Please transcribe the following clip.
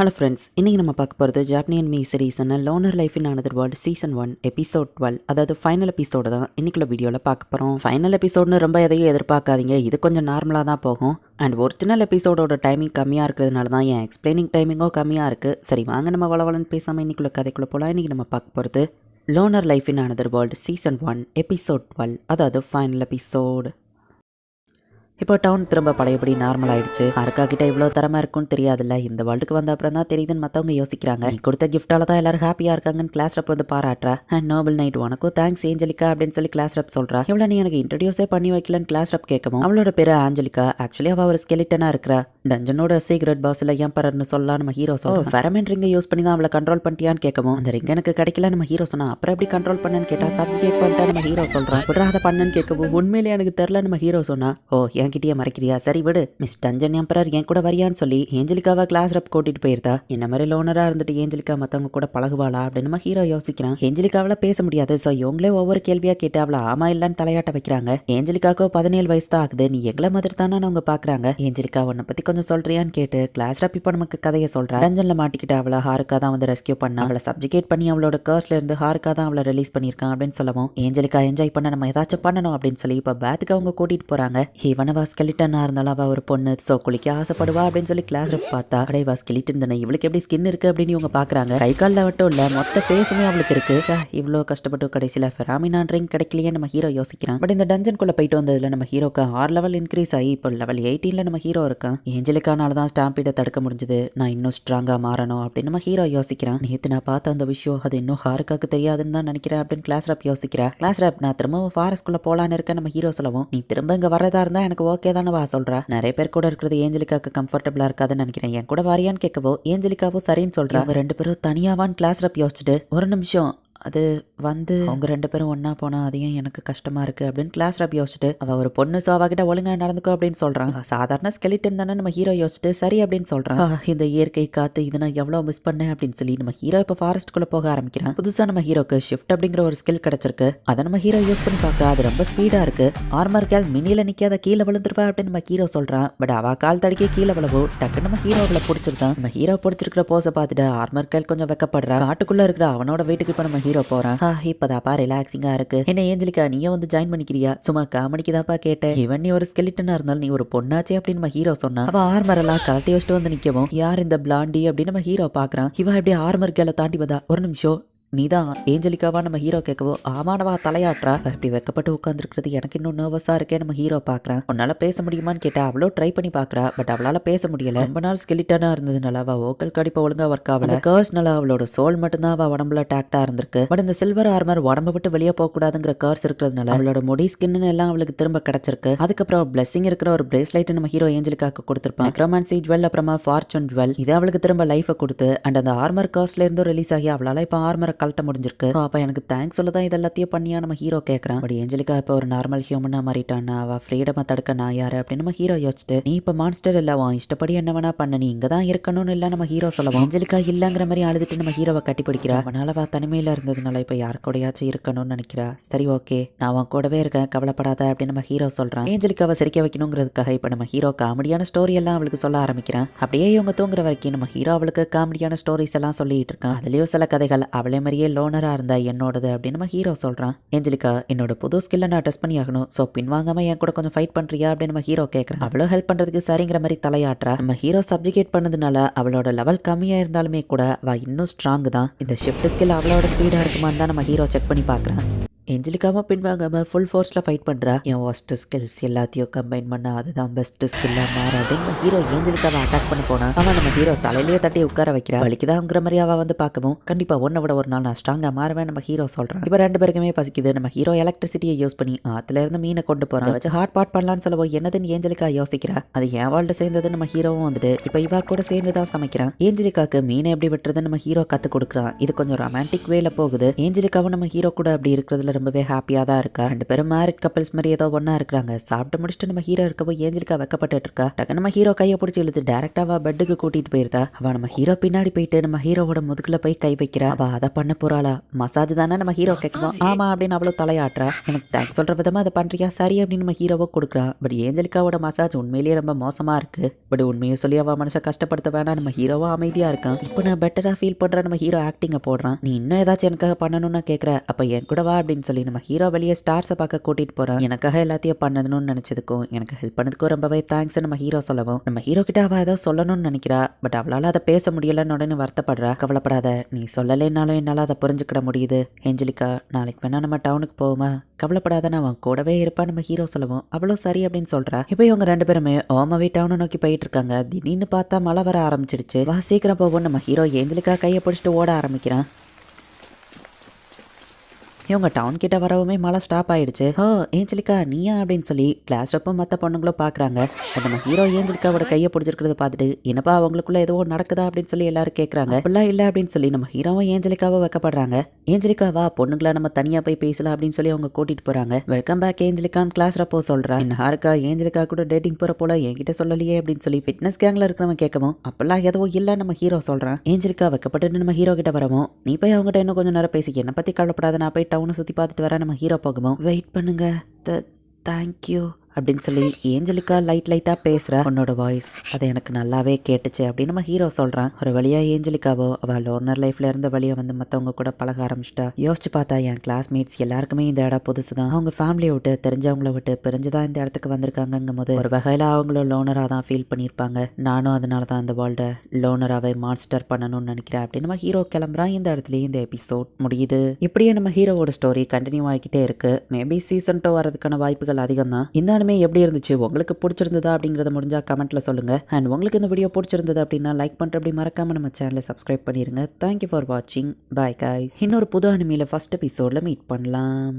Hello friends இன்றைக்கி நம்ம பார்க்க போகிறது ஜாப்னியன் மீ சீரீஸான loner life in another world season one episode twelve அதாவது ஃபைனல் எபிசோடு தான் இன்றைக்குள்ள வீடியோவில் பார்க்க போகிறோம் ஃபைனல் எபிசோட்னு ரொம்ப எதையும் எதிர்பார்க்காதீங்க. இது கொஞ்சம் நார்மலாக தான் போகும். அண்ட் ஒரிஜினல் எபிசோடோட டைமிங் கம்மியாக இருக்கிறதுனால தான் என் எக்ஸ்பிளைனிங் டைமிங்கும் கம்மியாக இருக்குது சரி வாங்க நம்ம வளவலன்னு பேசாமல் இன்னைக்குள்ள கதைக்குள்ளே போகலாம் இன்றைக்கி நம்ம பார்க்க போகிறது loner life in another world season one episode twelve அதாவது ஃபைனல் எபிசோடு இப்போ டவுன் திரும்ப பழையபடி நார்மல் ஆயிடுச்சு. அருக்கா கிட்ட இவ்வளோ திறமை இருக்கும்னு தெரியாதுல்ல. இந்த வேர்ல்டுக்கு வந்த அப்புறம் தான் தெரியுதுன்னு மற்றவங்க யோசிக்கிறாங்க. நீ கொடுத்த கிஃப்டால தான் எல்லாரும் ஹாப்பியா இருக்காங்கன்னு கிளாஸ் ரப் வந்து பாராட்டுறா. அண்ட் நோபல் நைட் உனக்கும் தேங்க்ஸ் ஏஞ்சலிக்கா அப்படின்னு சொல்லி கிளாஸ் ரப் சொல்றா. இவ்வளோ நீ எனக்கு இன்ட்ரடியூஸே பண்ணி வைக்கலன்னு கிளாஸ் ரப் கேட்கவும் அவளோட பேரு ஆஞ்சலிகா ஆக்சுவலி அவ ஒரு ஸ்கெலிட்டனா இருக்கிறா. டஞ்சனோட சீக்ரெட் பாஸ்ல ஏன் சொல்லலாம் நம்ம ஹீரோ சொல்ல ஃபெரமென் ரிங்கை யூஸ் பண்ணி தான் அவளை கண்ட்ரோல் பண்ணிட்டியான்னு கேட்கவும் அந்த ரிங் எனக்கு கிடைக்கல நம்ம ஹீரோ சொன்னா அப்புறம் எப்படி கண்ட்ரோல் பண்ணேன்னு கேட்டா சப்ஜெக்ட் பண்ணிட்டா நம்ம ஹீரோ சொல்றான் விட்றா அதை பண்ணுன்னு கேட்கவும் உண்மையிலே எனக்கு தெரில நம்ம ஹீரோ சொன்னா. ஓ என்கிட்டயே மறைக்கிறியா? சரி விடு. மிஸ் டஞ்சன் எம்பரர் என் கூட வரியான்னு சொல்லி ஏஞ்சலிகாவை கிளாஸ் ரப் கூட்டிட்டு போயிருந்தா. என்ன மாதிரி லோனரா இருந்துட்டு ஏஞ்சலிக்கா மத்தவங்க கூட பழகுவாளா அப்படின்னு நம்ம ஹீரோ யோசிக்கிறான். ஏஞ்சலிக்காவில பேச முடியாது. ஸோ இவங்களே ஒவ்வொரு கேள்வியா கேட்டு அவளை ஆமா இல்லன்னு தலையாட்ட வைக்கிறாங்க. ஏஞ்சலிக்காக்கோ பதினேழு வயசு தான் ஆகுது. நீ எங்களை மாதிரி தானே அவங்க பாக்குறாங்க. ஏஞ்சலிகா உன்னை பத்தி கொஞ்சம் சொல்றியான்னு கேட்டு கிளாஸ் ரப் இப்போ நமக்கு கதையை சொல்றா. டஞ்சன்ல மாட்டிக்கிட்டு அவளை ஹாருக்கா தான் வந்து ரெஸ்கியூ பண்ணா. அவளை சப்ஜிகேட் பண்ணி அவளோட கர்ஸ்ல இருந்து ஹாருக்கா தான் அவளை ரிலீஸ் பண்ணியிருக்கான் அப்படின்னு சொல்லவும் ஏஞ்சலிக்கா என்ஜாய் பண்ண நம்ம ஏதாச்சும் பண்ணணும் அப்படின்னு சொல்லி இப்போ பேத்துக்கு அவங்க கூட்டிட்டு போறாங்க. இவனவ ஸ்கெலிட்டனா இருந்தாலும் அவள் ஒரு பொண்ணு ஸோ குளிக்க ஆசைப்படுவா அப்படின்னு சொல்லி கிளாஸ் ரப் பார்த்தா அடைவா ஸ்கெலிட்டன் தானே இவளுக்கு எப்படி ஸ்கின் இருக்கு அப்படின்னு இவங்க பாக்குறாங்க கை காலில் மட்டும் இல்லை மொத்த ஃபேஸுமே அவளுக்கு இருக்கு. இவ்வளோ கஷ்டப்பட்டு கடைசியில் ஃபெராமினான் ட்ரிங்க் கிடைக்கலையே நம்ம ஹீரோ யோசிக்கிறான். பட் இந்த டஞ்சன்குள்ளே போயிட்டு வந்ததில் நம்ம ஹீரோக்கு ஆறு லெவல் இன்க்ரீஸ் ஆகி இப்போ லெவல் எயிட்டீனில் நம்ம ஹீரோ இருக்கான். ஏஞ்சலிக்கானால தான் ஸ்டாம்பீடை தடுக்க முடிஞ்சது. நான் இன்னும் ஸ்ட்ராங்காக மாறணும் அப்படின்னு நம்ம ஹீரோ யோசிக்கிறான். நேத்து நான் பார்த்த அந்த விஷயம் அது இன்னும் ஹாருக்காக்கு தெரியாதுன்னு தான் நினைக்கிறேன் அப்படின்னு கிளாஸ் ராப் யோசிக்கிறேன் கிளாஸ் ராப் நான் திரும்ப ஃபாரஸ்ட்குள்ள போகலான்னு இருக்க நம்ம ஹீரோ சொல்லவும் நீ திரும்ப இங்கே வரதா இருந்தால் எனக்கு ஓகே தானே வா சொல்றா. நிறைய பேர் கூட இருக்கிறது ஏஞ்சலிக்காக்கு கம்ஃபர்டபிளா இருக்காதுன்னு நினைக்கிறேன். என் கூட வாரியான்னு கேட்கவோ ஏஞ்சலிக்காவோ சரின்னு சொல்றா. ரெண்டு பேரும் தனியாவான்னு கிளாஸ் ரப் யோசிச்சுட்டு ஒரு நிமிஷம் அது வந்து அவங்க ரெண்டு பேரும் ஒண்ணா போனா அதையும் எனக்கு கஷ்டமா இருக்கு அப்படின்னு கிளாஸ் ரப் யோசிச்சுட்டு அவ ஒரு பொண்ணு சோ அவகிட்ட ஒழுங்கா நடந்துக்கோ அப்படின்னு சொல்றான். சாதாரண ஸ்கெலிட்டன் தானே நம்ம ஹீரோ யோசிச்சுட்டு சரி அப்படின்னு சொல்றான். இந்த இயற்கை காத்து இதை நான் எவ்வளவு மிஸ் பண்ணேன் அப்படின்னு சொல்லி நம்ம ஹீரோ இப்போ ஃபாரஸ்ட்குள்ள போக ஆரம்பிக்கிறான். புதுசா நம்ம ஹீரோக்கு ஷிஃப்ட் அப்படிங்கிற ஒரு ஸ்கில் கிடைச்சிருக்கு. அதை நம்ம ஹீரோ யூஸ் பண்ணி பார்க்க அது ரொம்ப ஸ்பீடா இருக்கு. ஆர்மர் கேள் மினில நிக்காத கீழே விழுந்துருப்பா அப்படின்னு நம்ம ஹீரோ சொல்றான். பட் அவ கால் தடிக்க கீழே விழவோ டக்கு நம்ம ஹீரோவில் பிடிச்சிருக்கான் பிடிச்சிருந்தான் நம்ம ஹீரோ பிடிச்சிருக்கிற போஸை பார்த்துட்டு ஆர்மர் கேள் கொஞ்சம் வெக்கப்படுறா. காட்டுக்குள்ள இருக்கிற அவனோட வீட்டுக்கு இப்போ நம்ம ஹீரோ போறான். ஹா இப்பதாப்பா ரிலாக்ஸிங்கா இருக்கு. என்ன ஏஞ்சலிக்கா நீயும் வந்து ஜாயின் பண்ணிக்கிறியா? சும்மா காமெடிக்கு தான்ப்பா கேட்டேன். இவன் நீ ஒரு ஸ்கெலிட்டனா இருந்தாலும் நீ ஒரு பொண்ணாச்சே? அப்படின்னு நம்ம ஹீரோ சொன்னா அவ ஆர்மர் எல்லாம் கழட்டி வச்சுட்டு வந்து நிக்கவும் யார் இந்த பிளாண்டி அப்படின்னு நம்ம ஹீரோ பாக்குறான். இவ அப்படியே ஆர்மர் கேல தாண்டி வந்தா? ஒரு நிமிஷம் நீதான் ஏஞ்சலிக்காவா நம்ம ஹீரோ கேட்கவோ? ஆமானவா தலையாட்டுறா இப்படி வெக்கப்பட்டு உட்காந்துருக்கிறது எனக்கு இன்னும் நர்வஸா இருக்கே நம்ம ஹீரோ பார்க்குறேன். உன்னால பேச முடியுமான்னு கேட்டா அவ்வளோ ட்ரை பண்ணி பாக்குறா பட் அவளால பேச முடியல. ரொம்ப நாள் ஸ்கெலிட்டனா இருந்ததுனால அவ ஓக்கல் கடிப்ப ஒழுங்கா ஒர்க் ஆகல. கர்ஸ்னால அவளோட சோல் மட்டும்தான் அவ உடம்புல டாக்டா இருந்திருக்கு. பட் இந்த சில்வர் ஆர்மர் உடம்பு விட்டு வெளியே போக கூடாதுங்கிற கர்ஸ் இருக்கிறதுனால அவளோட முடி ஸ்கின்னு எல்லாம் அவளுக்கு திரும்ப கிடைச்சிருக்கு. அதுக்கப்புறம் பிளஸிங் இருக்கிற ஒரு பிரேஸ்லைட் நம்ம ஹீரோ ஏஞ்சலிக்காக்கு கொடுத்துருப்பான். ரொமான்சி ஜுவல் அப்புறமா ஃபார்ச்சூன் ஜுவல் இது அவளுக்கு திரும்ப லைஃபை கொடுத்து அண்ட் அந்த ஆர்மர் கர்ஸ்ல இருந்தும் ரிலீஸ் ஆகி அவளால இப்போ ஆர்மரை கழட்ட முடிஞ்சிருக்கு. அப்ப எனக்கு தேங்க்ஸ் சொல்ல தான் இது எல்லாத்தையும் பண்ணியா? நம்ம ஹீரோ கேட்கறான் பட் ஏஞ்சலிக்கா இப்போ ஒரு நார்மல் ஹியூமனா மாறிட்டானா அவ ஃப்ரீடமா தடுக்க நான் யாரு அப்படின்னு நம்ம ஹீரோ யோசிச்சுட்டு நீ இப்போ மான்ஸ்டர் இல்ல உன் இஷ்டப்படி என்ன வேணா பண்ண. நீ இங்க தான் இருக்கணும்னு இல்ல நம்ம ஹீரோ சொல்லவும் ஏஞ்சலிக்கா இல்லங்கிற மாதிரி அழுதுட்டு நம்ம ஹீரோவை கட்டி பிடிக்கிறா அவனால அவ தனிமையில இருந்ததுனால இப்போ யார் கூடயாச்சும் இருக்கணும்னு நினைக்கிறா. சரி ஓகே நான் உன் கூடவே இருக்கேன். கவலைப்படாத அப்படின்னு நம்ம ஹீரோ சொல்றான். ஏஞ்சலிக்காவை சிரிக்க வைக்கணுங்கிறதுக்காக இப்போ நம்ம ஹீரோ காமெடியான ஸ்டோரி எல்லாம் அவளுக்கு சொல்ல ஆரம்பிக்கிறான். அப்படியே இவங்க தூங்குற வரைக்கும் நம்ம ஹீரோ அவளுக்கு காமெடியான ஸ்டோரிஸ் எல்லாம் சொல்லிட்டு இருக்கான். அதுலயும் சில கதைகள் அவளே மாதிரியே லோனராக இருந்தா என்னோடது அப்படின்னு நம்ம ஹீரோ சொல்கிறான் ஏஞ்சலிக்கா என்னோட புது ஸ்கில்லை நான் டெஸ்ட் பண்ணி ஆகணும். ஸோ பின்வாங்காமல் என் கூட கொஞ்சம் ஃபைட் பண்ணுறியா அப்படின்னு நம்ம ஹீரோ கேட்குறேன் அவ்வளோ ஹெல்ப் பண்ணுறதுக்கு சரிங்கிற மாதிரி தலையாட்டுறா. நம்ம ஹீரோ சப்ஜிகேட் பண்ணதுனால அவளோட லெவல் கம்மியாக இருந்தாலுமே கூட அவள் இன்னும் ஸ்ட்ராங் தான். இந்த ஷிஃப்ட் ஸ்கில் அவளோட ஸ்பீடாக இருக்குமான்னு தான் நம்ம ஹீரோ செக் பண்ணி பார்க்கறான் எஞ்சலிக்காம பின்வாங்காமல் ஃபுல் ஃபோர்ஸில் ஃபைட் பண்ணுறா என் ஒஸ்ட் ஸ்கில்ஸ் எல்லாத்தையும் கம்பைன் பண்ண அதுதான் பெஸ்ட் ஸ்கில்லாக மாற அப்படின்னு ஹீரோ ஏஞ்சலிக்காவை அட்டாக் பண்ண போனா அவன் நம்ம ஹீரோ தலையிலேயே தட்டி உட்கார வைக்கிறா. வலிக்குதாங்கிற மாதிரி அவள் வந்து பார்க்கவும் கண்டிப்பா ஒன்றை விட ஒரு நாள் நான் ஸ்ட்ராங்காக மாறுவேன் நம்ம ஹீரோ சொல்றான். இப்போ ரெண்டு பேருக்குமே பசிக்குது. நம்ம ஹீரோ எலக்ட்ரிசிட்டியை யூஸ் பண்ணி ஆத்துல இருந்து மீனை கொண்டு போகிறான் வச்சு ஹாட் பாட் பண்ணலாம்னு சொல்லவோ என்னதுன்னு ஏஞ்சலிக்கா யோசிக்கிறா. அது என் வாழ்ந்து சேர்ந்தது நம்ம ஹீரோவும் வந்துட்டு இப்போ இவா கூட சேர்ந்து தான் சமைக்கிறான். ஏஞ்சலிக்காக்கு மீனை எப்படி வெட்டுறதுன்னு நம்ம ஹீரோ கற்றுக் கொடுக்குறான். இது கொஞ்சம் ரொமான்டிக் வேல போகுது. ஏஞ்சலிக்காவும் நம்ம ஹீரோ கூட அப்படி இருக்கிறதுல ரொம்பவே ஹாப்பியாக தான் இருக்கா. ரெண்டு பேரும் மேரிட் கப்பல்ஸ் மாதிரி ஏதோ ஒன்றா இருக்கிறாங்க. சாப்பிட்டு முடிச்சுட்டு நம்ம ஹீரோ இருக்கப்போ ஏஞ்சலிக்கா வெக்கப்பட்டு இருக்கா. டக்கு நம்ம ஹீரோ கையை பிடிச்சி இழுத்து டேரக்டாவா பெட்டுக்கு கூட்டிட்டு போயிருந்தா. அவ நம்ம ஹீரோ பின்னாடி போயிட்டு நம்ம ஹீரோவோட முதுகுல போய் கை வைக்கிறா. அவ அதை பண்ண போறாளா? மசாஜ் தானே நம்ம ஹீரோ கேட்கணும் ஆமா அப்படின்னு அவ்வளோ தலையாட்டுறா. எனக்கு தேங்க்ஸ் சொல்ற விதமா அதை பண்றியா? சரி அப்படின்னு நம்ம ஹீரோவை கொடுக்குறான் பட் ஏஞ்சலிக்காவோட மசாஜ் உண்மையிலேயே ரொம்ப மோசமா இருக்கு. பட் உண்மையை சொல்லி அவ மனசை கஷ்டப்படுத்த வேணாம். நம்ம ஹீரோவா அமைதியா இருக்கான். இப்போ நான் பெட்டரா ஃபீல் பண்ற நம்ம ஹீரோ ஆக்டிங்கை போடுறான். நீ இன்னும் ஏதாச்சும் எனக்காக பண்ணணும்னு கேட்குற அப்ப என் கூட வா அப்படின்னு சொல்லி நம்ம ஹீரோ வெளியே ஸ்டார்ஸை பார்க்க கூட்டிட்டு போகிறோம் எனக்காக எல்லாத்தையும் பண்ணதுன்னு நினைச்சதுக்கும் எனக்கு ஹெல்ப் பண்ணதுக்கும் ரொம்பவே தேங்க்ஸ் நம்ம ஹீரோ சொல்லவும். நம்ம ஹீரோ கிட்ட அவ ஏதோ சொல்லணும்னு நினைக்கிறா பட் அவளால அதை பேச முடியலன்னு உடனே வருத்தப்படுறா. கவலைப்படாத நீ சொல்லலைன்னாலும் என்னால் அதை புரிஞ்சுக்கிட முடியுது. ஏஞ்சலிக்கா நாளைக்கு வேணா நம்ம டவுனுக்கு போவோமா? கவலைப்படாத நான் அவன் கூடவே இருப்பான் நம்ம ஹீரோ சொல்லவும். அவ்வளோ சரி அப்படின்னு சொல்றா. இப்போ இவங்க ரெண்டு பேருமே ஓமவே டவுனை நோக்கி போயிட்டு இருக்காங்க. திடீர்னு பார்த்தா மழை வர ஆரம்பிச்சிடுச்சு. வா சீக்கிரம் போவோம். நம்ம ஹீரோ ஏஞ்சலிக்கா கையை பிடிச்சிட்டு ஓட ஆரம்பிக்கிறான். இவங்க டவுன் கிட்ட வரவுமே மழை ஸ்டாப் ஆயிடுச்சு. ஹோ ஏஞ்சலிக்கா நீயா அப்படின்னு சொல்லி கிளாஸ் ரப்பும் மற்ற பொண்ணுங்களும் பார்க்குறாங்க நம்ம ஹீரோ ஏஞ்சலிக்காவோட கையை பிடிச்சிருக்கிறத பார்த்துட்டு என்னப்பா அவங்களுக்குள்ள ஏதோ நடக்குதா? அப்படின்னு சொல்லி எல்லாரும் கேட்குறாங்க அப்படிலாம் இல்லை அப்படின்னு சொல்லி நம்ம ஹீரோவும் ஏஞ்சலிக்காவை வைக்கப்படுறாங்க. ஏஞ்சலிக்கா வா பொண்ணுங்களா நம்ம தனியாக போய் பேசலாம் அப்படின்னு சொல்லி அவங்க கூட்டிட்டு போறாங்க. வெல்கம் பேக் ஏஞ்சலிக்கான்னு கிளாஸ் ரப்போ சொல்றா. ஹாருக்கா ஏஞ்சலிக்கா கூட டேட்டிங் போகிற போல என்கிட்ட சொல்லலையே அப்படின்னு சொல்லி ஃபிட்னஸ் கேங்ல இருக்கிறவன் கேட்கவும் அப்பெல்லாம் எதுவும் இல்லை நம்ம ஹீரோ சொல்கிறான் ஏஞ்சலிக்கா வைக்கப்பட்டு நம்ம ஹீரோ கிட்ட வரவும் நீ போய் அவங்ககிட்ட இன்னும் கொஞ்சம் நேரம் பேசி. என்னை பற்றி கவலைப்படாத நான் போய் டவுன் சுற்றி பார்த்துட்டு வர நம்ம ஹீரோ போகவும் வெயிட் பண்ணுங்க. த தேங்க்யூ அப்படின்னு சொல்லி ஏஞ்சலிக்கா லைட் லைட்டாக பேசுகிற உன்னோட வாய்ஸ் அது எனக்கு நல்லாவே கேட்டுச்சு அப்படின்னு நம்ம ஹீரோ சொல்கிறான் ஒரு வழியாக ஏஞ்சலிக்காவோ அவள் லோனர் லைஃப்ல இருந்த வழியை வந்து மற்றவங்க கூட பழக ஆரம்பிச்சிட்டா. யோசிச்சு பார்த்தா என் கிளாஸ்மேட்ஸ் எல்லாருக்குமே இந்த இடம் புதுசு தான் அவங்க ஃபேமிலியை விட்டு தெரிஞ்சவங்கள விட்டு பிரிஞ்சு தான் இந்த இடத்துக்கு வந்திருக்காங்கங்கும் போது ஒரு வகையில் அவங்களும் லோனராக தான் ஃபீல் பண்ணியிருப்பாங்க. நானும் அதனால தான் இந்த வேர்ல்டை லோனராகவே மான்ஸ்டர் பண்ணணும்னு நினைக்கிறேன் அப்படின்னு நம்ம ஹீரோ கிளம்புறான். இந்த இடத்துலயே இந்த எபிசோட் முடியுது. இப்படியே நம்ம ஹீரோவோட ஸ்டோரி கண்டினியூ ஆகிக்கிட்டே இருக்கு. மேபி சீசன் டூ வரதுக்கான வாய்ப்புகள் அதிகம் தான் இந்த அனிமே எப்படி இருந்துச்சு? உங்களுக்கு பிடிச்சிருந்ததா அப்படிங்கிறத முடிஞ்சால் கமெண்ட்டில் சொல்லுங்க. அண்ட் உங்களுக்கு இந்த வீடியோ பிடிச்சிருந்தது அப்படின்னா லைக் பண்ணிட்டு அப்படி மறக்காமல் நம்ம சேனலை சப்ஸ்கிரைப் பண்ணிடுங்க தேங்க்யூ ஃபார் வாட்சிங் பாய் காய்ஸ் இன்னொரு புது அனிமையில் ஃபர்ஸ்ட் எபிசோடில் மீட் பண்ணலாம்.